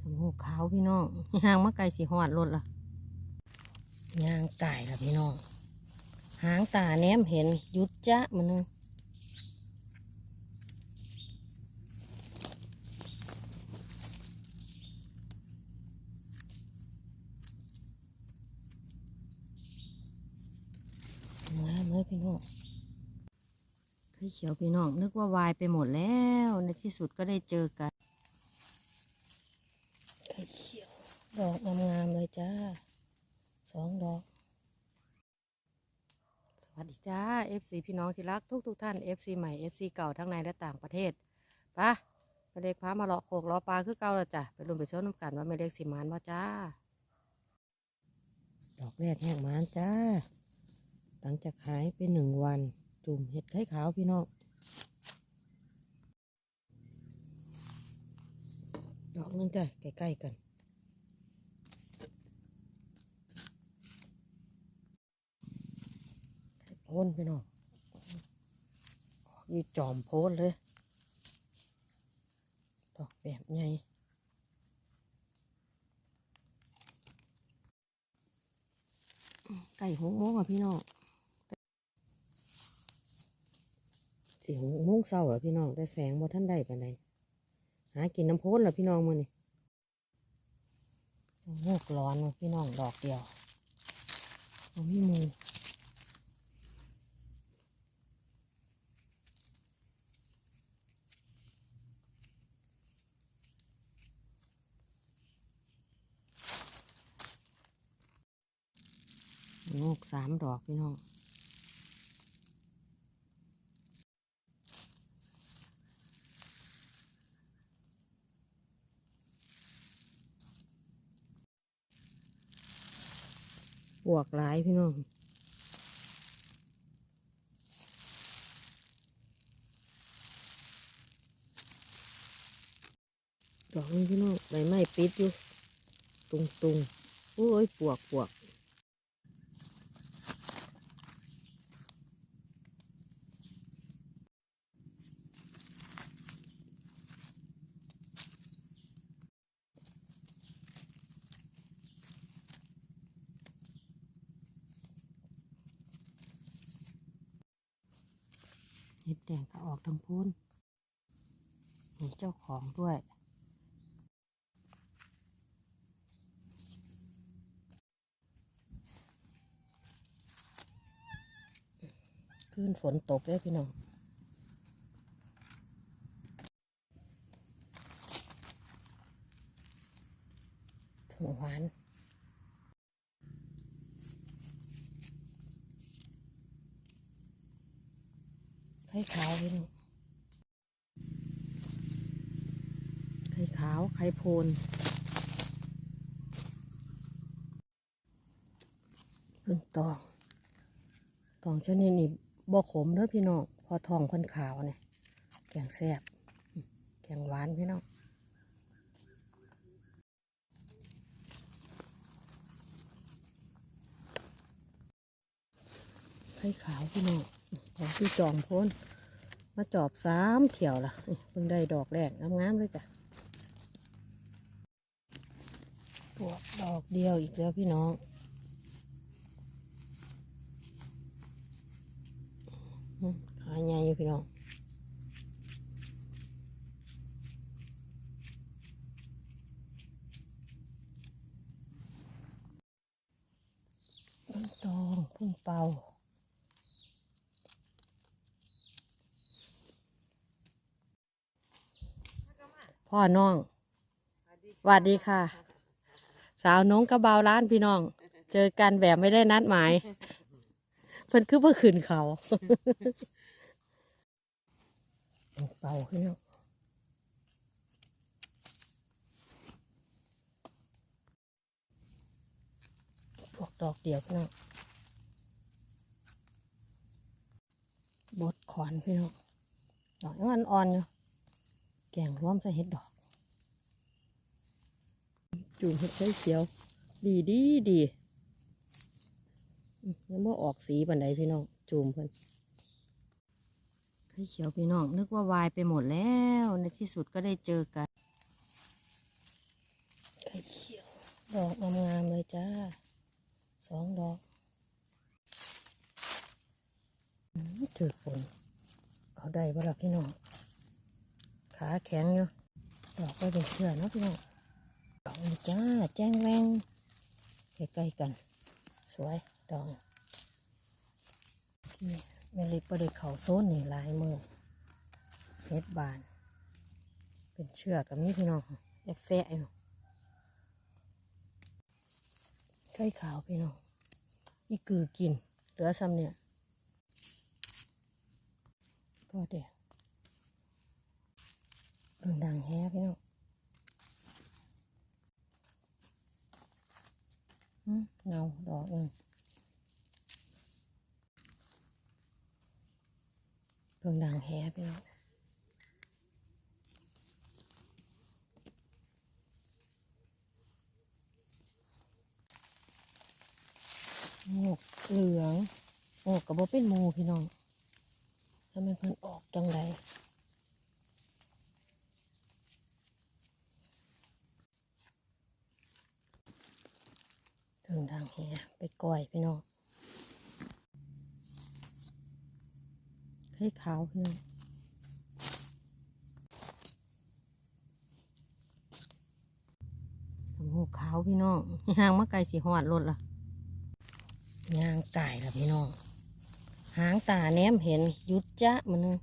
สมหูขาวพี่น้องย่างมะไก่สีหอดรถละย่างไก่ละพี่น้อง หางตาแนมเห็นยุดจ้ะมันนึงงามเลยพี่น้องเคยเขียวพี่น้อง นึกว่าวายไปหมดแล้ว ในที่สุดก็ได้เจอกันเคยเขียว ดอกงามๆเลยจ้าสองดอก สวัสดีจ้า FC พี่น้องที่รักทุกทุกๆท่าน FC ใหม่ FC เก่าทั้งในและต่างประเทศปะไปเด็กพามาเลาะโขกเลาะปลาคือเก่าแล้วจ้ะไปรุมไปชมน้ำกันว่าไม่เล็กสิมานว่าจ้า ดอกแรกแห้งมานจ้า หลังจากขายไปหนึ่งวัน จุ่มเห็ดไข่ขาวพี่น้องดอกนึงจ้ะใกล้ๆกัน พ้นพี่น้องอยี่จอมโพนเลย ดอกแบบใหญ่ไก่หงโมงอะพี่น้องสี่หงโมงเศร้าเหรอพี่น้อง แต่แสงบ่ท่านได้ปานใดหากินน้ำโพ้นเหรอพี่น้องมือนี่โงกร้อนพี่น้องดอกเดียวเอามี งอกสามดอกพี่น้องบวกหลายพี่น้องดอกนี้พี่น้องใบไม้ปิดอยู่ ตุงตุงๆโอ้ยปวกปวก เห็ดแดงก็ออกทั้งพูนมีเจ้าของด้วย ขึ้นฝนตกเลยพี่น้องหวาน ข่ขาวพี่น้องไข่ขาวไข่โพนเพิ่งตอง ตองชนิดนี้บ่ขมเด้อพี่น้อง พอทองคนขาวเนี่ยแกงแซ่บแกงหวานพี่น้องไข่ขาวพี่น้องของพี่จอมพ้น มาจอบสามเที่ยวละเพิ่งได้ดอกแรกงามๆเลยจ้ะปวกดอกเดียวอีกแล้วพี่น้องขาใหญ่อยู่พี่น้องพึ่งตองพึ่งเป่า พ่อน้องสวัสดีค่ะ สาวน้องกระเบาร้านพี่น้อง เจอกันแบบไม่ได้นัดหมายเพิ่นคือเพื่อขืนเขาเป่าพี่น้องพวกดอกเดียวพี่น้องบดขอนพี่น้องดอกยังอ่อนๆอยู่ แกงร่วมใส่เห็ดดอกจูนเห็ดไข่เขียว ดีดีดีอืมยังบ่ออกสีปันใดพี่น้องจูมเพิ่นไข่เขียวพี่น้อง นึกว่าวายไปหมดแล้ว ในที่สุดก็ได้เจอกันไคเฉียว ดอกงามๆเลยจ้า สองดอกอื้อถือฝนเอาได้บ่ล่ะพี่น้อง ขาแข็งอยู่ดอกก็เป็นเชือเนาะพี่น้องดอกนี้จ้าแจ้งแวงใกล้ๆกัน สวยดอกที่แม่เล็กประเด็เขาโซนนี่ลายมือเฮ็ดบาน เป็นเชือกกับนี้พี่น้องแอบแฟะอยู่ไข่ขาวพี่น้องอีกือกินเหลือซ้ำเนี่ยก็เดี๋ยว เรื่งดังแฮะพี่น้องอืมเงาดอกหนึ่งเรื่งดังแฮะพี่น้องโงกเหลืองโงกกับบ่เป็นหมูพี่น้องถ้ามันเพิ่นออกจังไรถึงทางเฮียไปก่อยพี่น้องให้ขาวพี่น้องสมหูขาวพี่น้องห่างมาไกลสีหอดรถละย่างไก่ละพี่น้อง หางตาแนมเห็นหยุดจ้ะมันนึง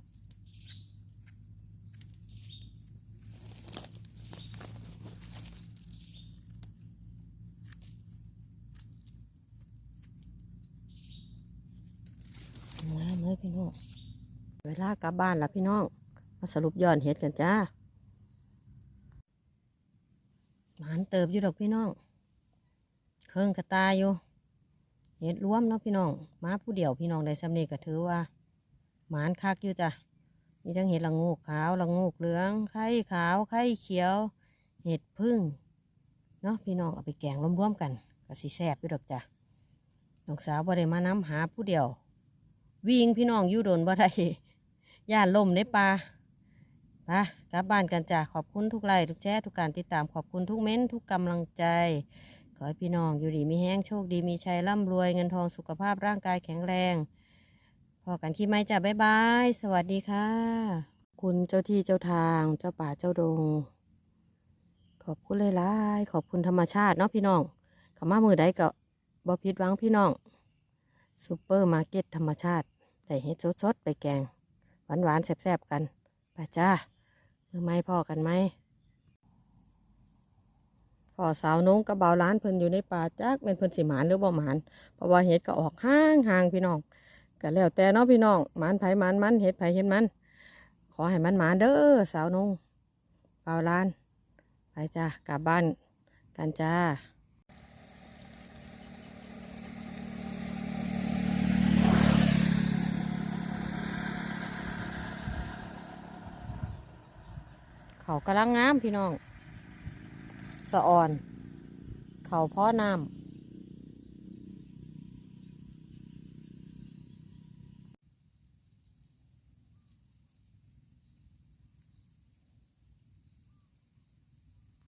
งามเลย พี่น้อง เวลากลับบ้านละพี่น้อง มาสรุปย้อนเห็ดกันจ้าหมานเติบอยู่ดอกพี่น้อง เครื่องกระตายอยู่ เห็ดรวมเนาะพี่น้องมาผู้เดียวพี่น้องได้สำเนีก็ถือว่าหมานคักอยู่จ้ะมีทั้งเห็ดละงูขาวละงูเหลือง ไข่ขาว ไข่เขียว เห็ดพึ่งเนาะพี่น้องเอาไปแกงร่วมๆกันก็สิแซ่บอยู่ดอกจ้ะน้องสาวบ่ได้มาน้ำหาผู้เดียว วิ่งพี่น้องอยู่โดนบ่ได้ย่านลมในป่าไปกลับบ้านกันจ้ะขอบคุณทุกไลค์ทุกแชร์ทุกการติดตามขอบคุณทุกเม้นทุกกำลังใจ ขอให้พี่น้องอยู่ดีมีแห้งโชคดีมีชัยร่ำรวยเงินทองสุขภาพร่างกายแข็งแรงพอกันคลิปไหมจ้ะบ๊ายบาย สวัสดีค่ะ คุณเจ้าที่เจ้าทางเจ้าป่าเจ้าดง ขอบคุณเลยล่ายขอบคุณธรรมชาติเนาะพี่น้องขมามือใดก็บอพิดวังพี่น้อง ซูเปอร์มาร์เก็ตธรรมชาติได้เฮ็ดสดๆไปแกง หวานๆแซ่บๆกันไปจ้ามือไม้พอกันไหมพ่อสาวน้งกระเบาร้านเพิ่นอยู่ในป่าจักเป็นเพิ่นสิหมานหรือบ่หมานเพราะว่าเห็ดก็ออกห่างห่างพี่น้องก็แล้วแต่เนาะพี่น้องหมานไผหมานมันเห็ดไผเห็ดมัน ขอให้มันหมานเด้อสาวน้งเบาร้านไปจ้ากลับบ้านกันจ้า เขากระลังงามพี่น้อง สะอ่อน เขาพ่อน้ำ